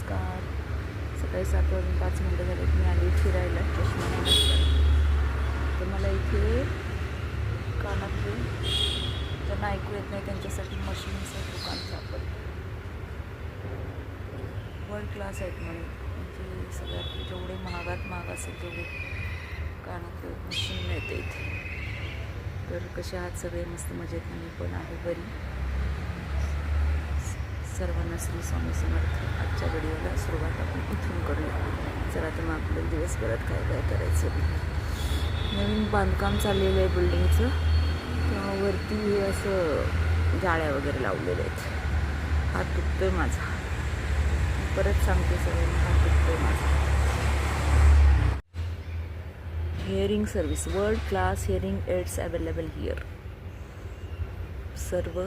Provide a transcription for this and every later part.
नमस्कार. सकाळी सात वाजून पाच मिनटं झालेत मी आली फिरायला चष्मा तर मला इथे कानातले ज्यांना ऐकू येत नाही त्यांच्यासाठी मशीनचं दुकान सापडलं वर्ल्ड क्लास आहेत म्हणे. म्हणजे सगळ्यात जेवढे महागात महाग असेल तेवढे कानातले मशीन मिळते इथे. तर कसे आहात? सगळे मस्त मजेत नाही पण आहे बरी. सर्वांना श्री स्वामी समर्थ. आजच्या व्हिडिओला सुरुवात आपण इथून करूया. जर आता मग आपलं दिवसभरात काय काय करायचं? नवीन बांधकाम चाललेलं आहे बिल्डिंगचं तेव्हा वरती हे असं जाळ्या वगैरे लावलेल्या आहेत. हात दुखतोय माझा. परत सांगते सगळ्यांना हात दुखतोय माझा. Hearing service world class hearing aids available here सर्व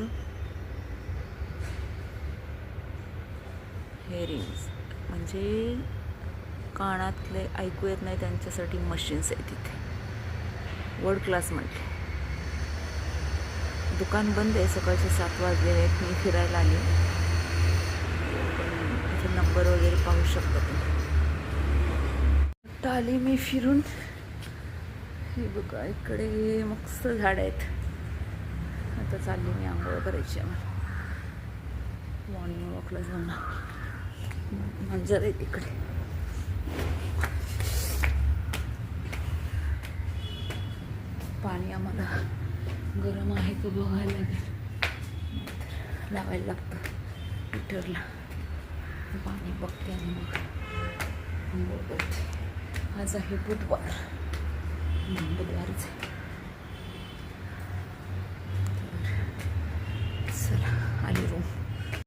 हेअरिंग्स. म्हणजे कानातले ऐकू येत नाही त्यांच्यासाठी मशीन्स आहेत तिथे वर्ल्ड क्लास म्हटले. दुकान बंद आहे सकाळचे सात वाजले आहेत मी फिरायला आले. पण नंबर वगैरे पाहू शकता तुम्ही. आता आली मी फिरून. हे बघा इकडे मस्त झाड आहेत. आता चालली मी आंघोळ करायची आम्हाला. मॉर्निंग वॉकला जाऊन. मंजर आहे तिकडे पाणी आम्हाला गरम आहे का बघायला लागेल. लावायला लागतं हिटरला पाणी बघते आणि मग. आंघोळ करते आज आहे बुधवार. बुधवारच आहे. चला आली रूम